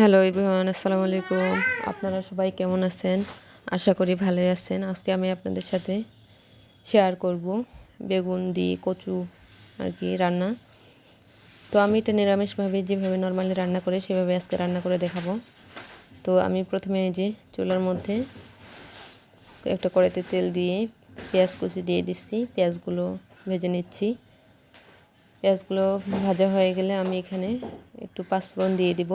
Hello Ibrahim আসসালামু আলাইকুম আপনারা সবাই কেমন আছেন? আশা করি ভালোই আছেন। আজকে আমি আপনাদের সাথে শেয়ার করব বেগুন দিয়ে কচু আর কি রান্না। তো আমি এটা নিরামিষভাবে যেভাবে নর্মালি রান্না করে, সেভাবে আজকে রান্না করে দেখাবো। তো আমি প্রথমে যে চুলার মধ্যে একটা কড়াইতে তেল দিয়ে পেঁয়াজ কুচি দিয়ে দিচ্ছি। পেঁয়াজগুলো ভেজে নিচ্ছি। পেঁয়াজগুলো ভাজা হয়ে গেলে আমি এখানে একটু পাঁচফোড়ন দিয়ে দিব।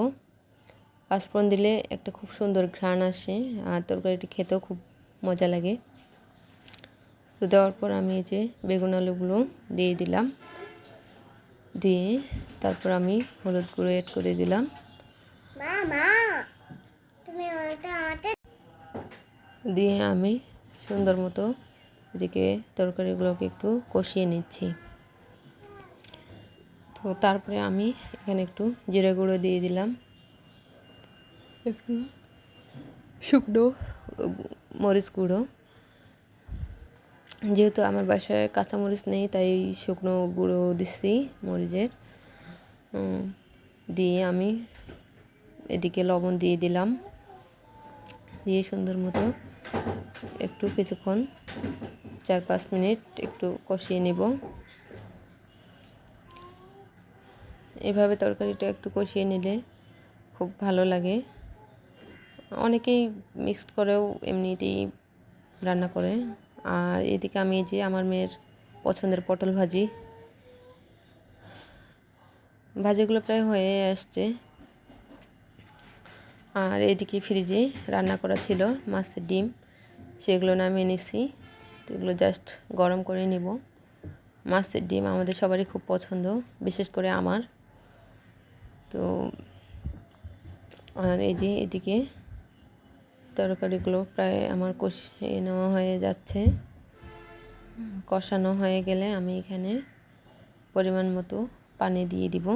পাঁচফোড়ন দিলে একটা খুব সুন্দর ঘ্রাণ আসে আর তরকারিটি খেতেও খুব মজা লাগে। তো দেওয়ার পর আমি এই যে বেগুন আলুগুলো দিয়ে দিলাম। দিয়ে তারপর আমি হলুদ গুঁড়ো এড করে দিলাম। দিয়ে আমি সুন্দর মতো এদিকে তরকারিগুলোকে একটু কষিয়ে নিচ্ছি। তো তারপরে আমি এখানে একটু জিরে গুঁড়ো দিয়ে দিলাম। একটু শুকনো মরিচ গুঁড়ো যেহেতু আমার বাসায় কাঁচামরিচ নেই তাই শুকনো গুঁড়ো দিচ্ছি মরিচের দিয়ে আমি এদিকে লবণ দিয়ে দিলাম দিয়ে সুন্দর মতো একটু কিছুক্ষণ চার পাঁচ মিনিট একটু কষিয়ে নেব এভাবে তরকারিটা একটু কষিয়ে নিলে খুব ভালো লাগে. অনেকেই মিক্সড করেও এমনিতেই রান্না করে। আর এদিকে আমি যে আমার মেয়ের পছন্দের পটল ভাজি। ভাজিগুলো প্রায় হয়ে আসছে। আর এদিকে ফ্রিজে রান্না করা ছিল মাছের ডিম। সেগুলো নামিয়ে নিছি। তো এগুলো জাস্ট গরম করে নিব। মাছের ডিম আমাদের সবারই খুব পছন্দ, বিশেষ করে আমার। তো আর এই যে এদিকে তরকারিগুলো প্রায় আমার কষিয়ে নেওয়া হয়ে যাচ্ছে। কষানো হয়ে গেলে আমি এখানে পরিমাণ মতো পানি দিয়ে দিব।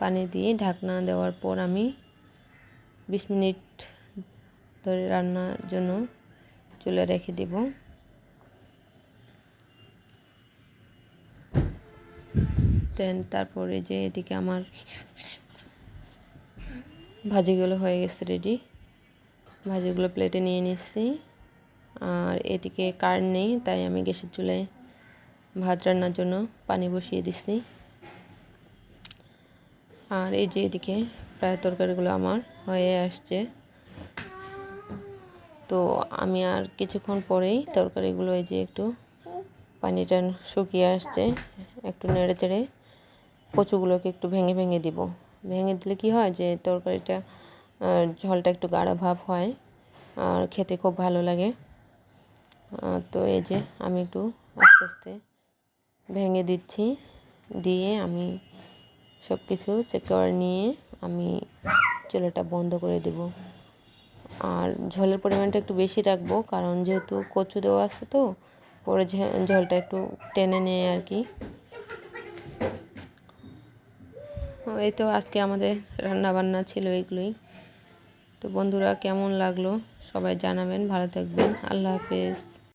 পানি দিয়ে ঢাকনা দেওয়ার পর আমি বিশ মিনিট ধরে রান্নার জন্য চুলে রেখে দেব। দেন তারপরে যে এদিকে আমার ভাজিগুলো হয়ে গেছে রেডি ভাজিগুলো প্লেটে নিয়ে নিচ্ছি। আর এদিকে কারেন্ট নেই, তাই আমি গ্যাসের চুলায় ভাত রান্নার জন্য পানি বসিয়ে দিচ্ছি। আর এই যে এদিকে প্রায় তরকারিগুলো আমার হয়ে আসছে। তো আমি আর কিছুক্ষণ পরেই তরকারিগুলো এই যে একটু পানিটা শুকিয়ে আসছে, একটু নেড়ে চেড়ে কচুগুলোকে একটু ভেঙে ভেঙে দিব। ভেঙে দিলে কি হয় যে তরকারিটা ঝোলটা একটু গাঢ় ভাব হয় আর খেতে খুব ভালো লাগে। তো এই যে আমি একটু আস্তে আস্তে ভেঙে দিচ্ছি। দিয়ে আমি সব কিছু চেক করে নিয়ে আমি চুলাটা বন্ধ করে দেব। আর ঝোলের পরিমাণটা একটু বেশি রাখব কারণ যেহেতু কচু দেওয়া আছে তো, পরে ঝোলটা একটু টেনে নেয় আর কি। এই তো আজকে আমাদের রান্না বান্না ছিল এগুলোই তো বন্ধুরা কেমন লাগল? সবাই জানাবেন ভালো থাকবেন। আল্লাহ হাফেজ।